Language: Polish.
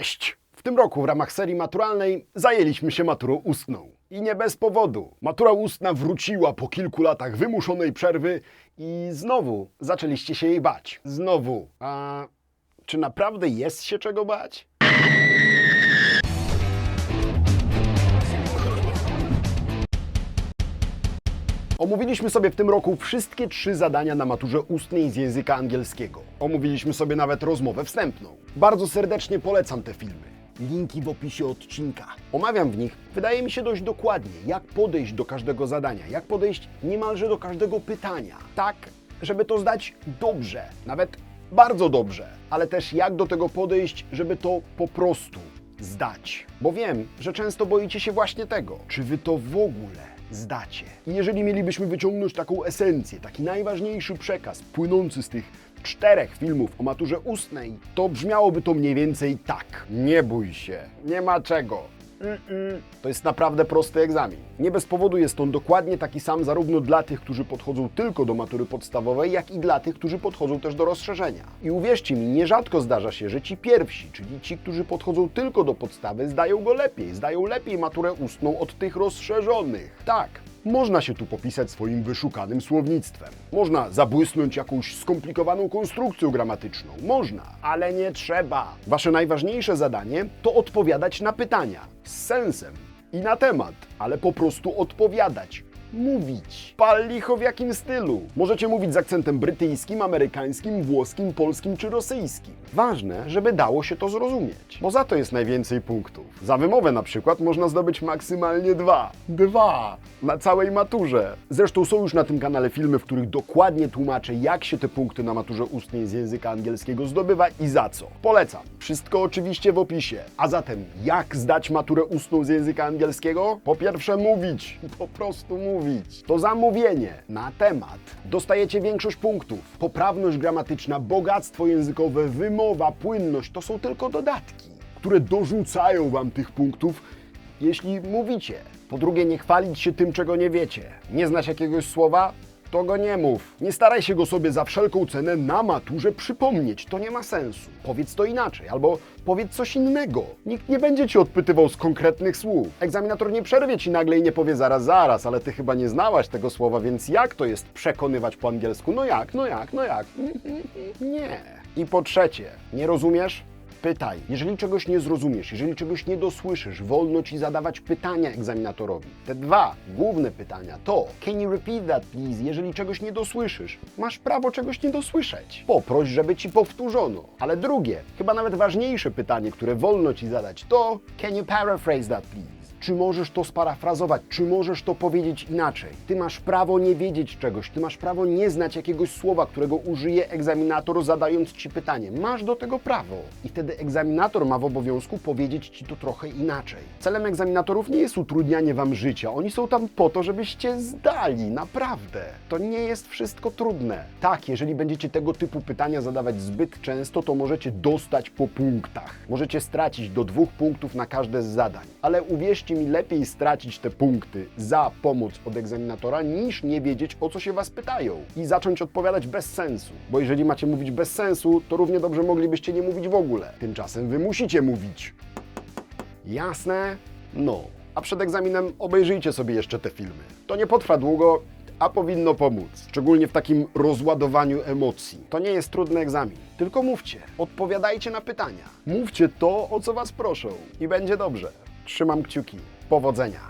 Cześć! W tym roku w ramach serii maturalnej zajęliśmy się maturą ustną. I nie bez powodu. Matura ustna wróciła po kilku latach wymuszonej przerwy i znowu zaczęliście się jej bać. Znowu. A czy naprawdę jest się czego bać? Omówiliśmy sobie w tym roku wszystkie trzy zadania na maturze ustnej z języka angielskiego. Omówiliśmy sobie nawet rozmowę wstępną. Bardzo serdecznie polecam te filmy. Linki w opisie odcinka. Omawiam w nich, wydaje mi się dość dokładnie, jak podejść do każdego zadania, jak podejść niemalże do każdego pytania. Tak, żeby to zdać dobrze, nawet bardzo dobrze, ale też jak do tego podejść, żeby to po prostu zdać. Bo wiem, że często boicie się właśnie tego, czy wy to w ogóle zdacie. I jeżeli mielibyśmy wyciągnąć taką esencję, taki najważniejszy przekaz płynący z tych czterech filmów o maturze ustnej, to brzmiałoby to mniej więcej tak. Nie bój się, nie ma czego. To jest naprawdę prosty egzamin. Nie bez powodu jest on dokładnie taki sam zarówno dla tych, którzy podchodzą tylko do matury podstawowej, jak i dla tych, którzy podchodzą też do rozszerzenia. I uwierzcie mi, nierzadko zdarza się, że ci pierwsi, czyli ci, którzy podchodzą tylko do podstawy, zdają go lepiej, zdają lepiej maturę ustną od tych rozszerzonych. Tak, można się tu popisać swoim wyszukanym słownictwem. Można zabłysnąć jakąś skomplikowaną konstrukcją gramatyczną. Można, ale nie trzeba. Wasze najważniejsze zadanie to odpowiadać na pytania z sensem i na temat, ale po prostu odpowiadać. Mówić. Pal licho w jakim stylu. Możecie mówić z akcentem brytyjskim, amerykańskim, włoskim, polskim czy rosyjskim. Ważne, żeby dało się to zrozumieć, bo za to jest najwięcej punktów. Za wymowę na przykład można zdobyć maksymalnie dwa. Dwa! Na całej maturze. Zresztą są już na tym kanale filmy, w których dokładnie tłumaczę, jak się te punkty na maturze ustnej z języka angielskiego zdobywa i za co. Polecam. Wszystko oczywiście w opisie. A zatem, jak zdać maturę ustną z języka angielskiego? Po pierwsze mówić. Po prostu mówić. To zamówienie na temat. Dostajecie większość punktów. Poprawność gramatyczna, bogactwo językowe, wymowa, płynność to są tylko dodatki, które dorzucają wam tych punktów, jeśli mówicie. Po drugie, nie chwalić się tym, czego nie wiecie. Nie znasz jakiegoś słowa? To go nie mów. Nie staraj się go sobie za wszelką cenę na maturze przypomnieć. To nie ma sensu. Powiedz to inaczej, albo powiedz coś innego. Nikt nie będzie ci odpytywał z konkretnych słów. Egzaminator nie przerwie ci nagle i nie powie zaraz, zaraz, ale ty chyba nie znałaś tego słowa, więc jak to jest przekonywać po angielsku? No jak, no jak, no jak? Nie. I po trzecie, nie rozumiesz? Pytaj. Jeżeli czegoś nie zrozumiesz, jeżeli czegoś nie dosłyszysz, wolno ci zadawać pytania egzaminatorowi. Te dwa główne pytania to Can you repeat that please? Jeżeli czegoś nie dosłyszysz, masz prawo czegoś nie dosłyszeć. Poproś, żeby ci powtórzono. Ale drugie, chyba nawet ważniejsze pytanie, które wolno ci zadać to Can you paraphrase that please? Czy możesz to sparafrazować? Czy możesz to powiedzieć inaczej? Ty masz prawo nie wiedzieć czegoś, ty masz prawo nie znać jakiegoś słowa, którego użyje egzaminator zadając ci pytanie. Masz do tego prawo. I wtedy egzaminator ma w obowiązku powiedzieć ci to trochę inaczej. Celem egzaminatorów nie jest utrudnianie wam życia. Oni są tam po to, żebyście zdali. Naprawdę. To nie jest wszystko trudne. Tak, jeżeli będziecie tego typu pytania zadawać zbyt często, to możecie dostać po punktach. Możecie stracić do dwóch punktów na każde z zadań. Ale uwierzcie mi, lepiej stracić te punkty za pomoc od egzaminatora, niż nie wiedzieć, o co się was pytają i zacząć odpowiadać bez sensu. Bo jeżeli macie mówić bez sensu, to równie dobrze moglibyście nie mówić w ogóle. Tymczasem wy musicie mówić. Jasne? No. A przed egzaminem obejrzyjcie sobie jeszcze te filmy. To nie potrwa długo, a powinno pomóc. Szczególnie w takim rozładowaniu emocji. To nie jest trudny egzamin. Tylko mówcie, odpowiadajcie na pytania. Mówcie to, o co was proszą i będzie dobrze. Trzymam kciuki. Powodzenia!